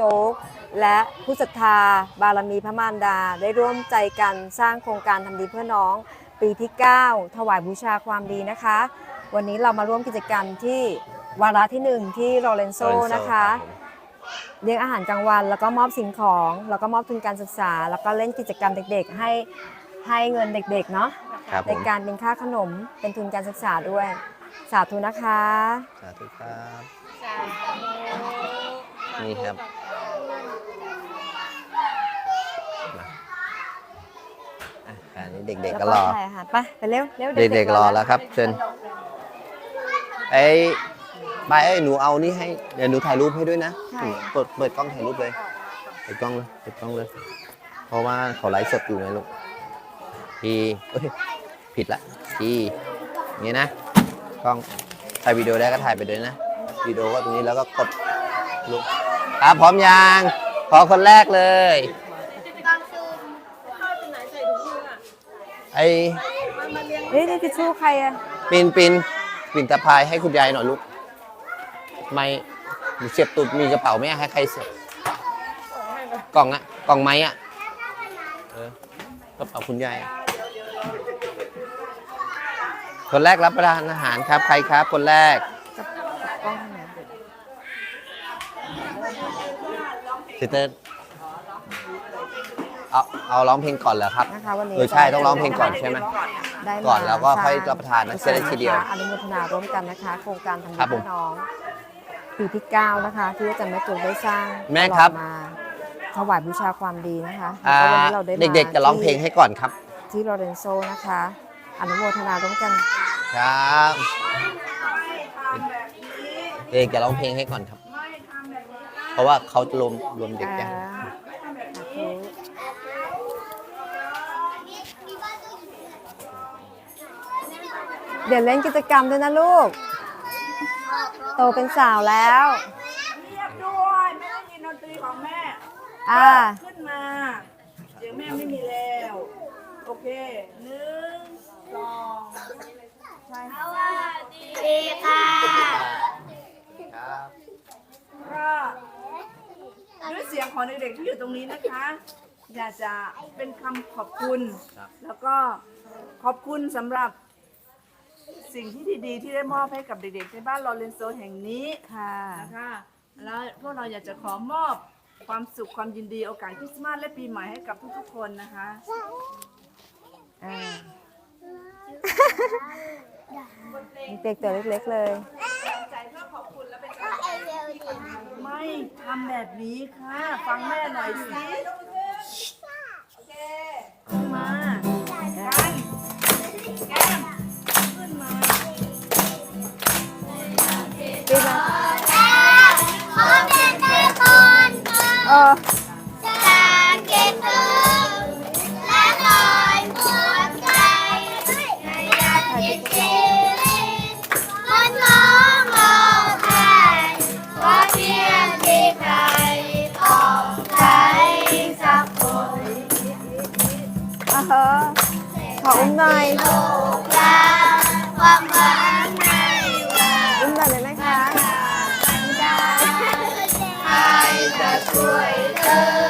โจ๊ก และผู้ศรัทธา บารมีพระมารดา ได้ร่วมใจกันสร้างโครงการทำดีเพื่อน้อง ปีที่ 9 ถวายบูชาความดีนะคะ วันนี้เรามาร่วมกิจกรรมที่วาระที่ 1 ที่โรเลนโซนะคะ เลี้ยงอาหารกลางวัน แล้วก็มอบสิ่งของ แล้วก็มอบทุนการศึกษา แล้วก็เล่นกิจกรรมเด็กๆ ให้ให้เงินเด็กๆเนาะครับผในมการเป็นค่าขนมเป็นทุนการศึกษาด้วย สาธุนะคะ สาธุครับ นี่ครับมาอะอันนี้ เด็กๆแล้วก็ก็รอถ่ายอาหารไปไปเร็วเร็วเด็กๆรอแล้วครับ เชิญไอ้บายเอ้ยหนูเอานี่ให้เดี๋ยวหนูถ่ายรูปให้ด้วยนะหนูเปิดเปิดกล้องถ่ายรูปเลยเปิดกล้องเลยเปิดกล้องเลย เพราะว่าเขาไลฟ์สดอยู่ไงลูกทีเอ้ยผิดละทีอย่างนี้นะกล้องถ่ายวิดีโอได้ก็ถ่ายไปด้วยนะวิดีโอก็ตรงนี้แล้วก็กดลุกครับพร้อมยังพอคนแรกเลย ไอ้เฮ้ยนี่ทิชชู่ใครอะปินปินปินตะพายให้คุณยายหน่อยลูกไม่หนูเสียบตุดมีกระเป๋าไหมอะให้ใครเสียบกล่องอะกล่องไม้อะเออกระเป๋าคุณยายอะคนแรกรับประทานอาหารครับ ใครครับ คนแรกกล้องไหนซิสเตอร์ เอาเอาร้องเพลงก่อนเหรอครับ นะคะวันนี้เออใช่ต้องร้องเพลงก่อนใช่ไหมได้มาก่อนแล้วก็สางค่อยรับประทานนะจะได้ทีเดียวอนุโมทนาร่วมกันนะคะ โครงการทำดีครับผมเพื่อน้อง ปีที่9นะคะที่อาจารย์แม่จุกได้สร้างแม่ครับ ตลอดมาถวายบูชาความดีนะคะอ่าแล้ววันนี้เราได้มาเด็กๆ จะร้องเพลงให้ก่อนครับ ที่โรเรนโซนะคะอนุโมทนาร่วมกันครับเด็กจะร้องเพลงให้ก่อนครับ เพราะว่าเขาจะรวมรวมเด็กยัง อ่าสาธุ เดี๋ยวเล่นกิจกรรมด้วยนะลูก โตเป็นสาวแล้ว เรียบด้วยไม่ได้ยินดนตรีของแม่อ่า ขึ้นมาเสียงแม่ไม่มีแล้ว โอเคหนึ่งสองใช่ค่ะก็ด้วยเสียงของเด็กๆที่อยู่ตรงนี้นะคะ อยากจะเป็นคำขอบคุณ แล้วก็ขอบคุณสำหรับ สิ่งที่ดีๆ ที่ได้มอบให้กับเด็กๆในบ้านลอเรนโซแห่งนี้ค่ะ นะคะแล้วพวกเราอยากจะขอมอบความสุขความยินดีโอกาสคริสต์มาสและปีใหม่ให้กับทุกๆคนนะคะอ่าเด็กตัวเล็กๆเลยไม่ทำแบบนี้ค่ะ ฟังแม่หน่อยสิ อ่าฮะขออุ้มหน่อยความหวังในวันอุ้มหน่อยได้ไหมคะ ใครจะช่วยเธอ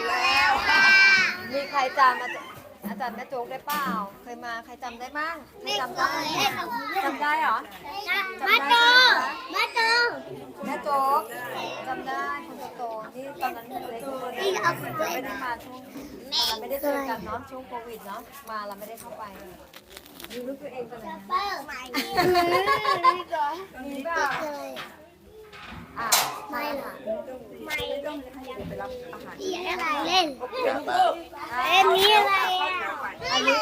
นแล้วมีใครจำอาจารย์อาจารย์แม่โจ๊กได้เปล่า เคยมาใครจำได้บ้างไม่จำเคได้ยให้หนูจำได้เหรอ มาโตมาโตแม่โจ๊กจำได้คนโตๆที่ตอนนั้นเล็กๆไม่ได้มาช่วงเราไม่ได้เจอกันเนาะช่วงโควิดเนาะมาเราไม่ได้เข้าไปดูรูปตัวเองตอนนั้นเปิ้ลไม่มีเปล่าอะไม่หรอไม่ พี่อะไรเล่นอะเล่นนี้อะไรอะอันนี้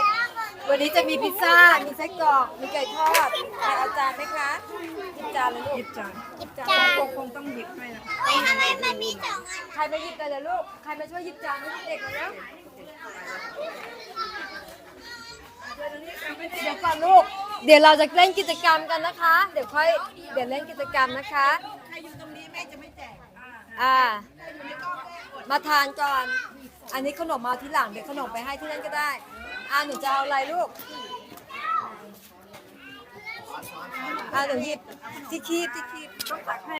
วันนี้จะมีพิซซ่า มีไส้กรอก มีไก่ทอดใครเอาจานไหมคะหยิบจานเลยลูหยิกบจานหยิบจาจานนคงต้องหยิบให้นะคะเฮ้ยทำไมมันมีสองอันใครมาหยิบกันเลยลูก ใครมาช่วยหยิบจานให้เด็กๆหน่อยแล้วเดี๋ยวก่อนลูก เดี๋ยวเราจะเล่นกิจกรรมกันนะคะ เดี๋ยวค่อย เดี๋ยวเล่นกิจกรรมนะคะ ใครอยู่ตรงนี้แม่จะไม่แจก อ่าอ่า มาทานก่อน อันนี้ขนมมาที่หลังเดี๋ยวขนมไปให้ที่นั่นก็ได้อ่าหนูจะเอาอะไรลูกอ่าหนูหยิบที่คีบที่คีบ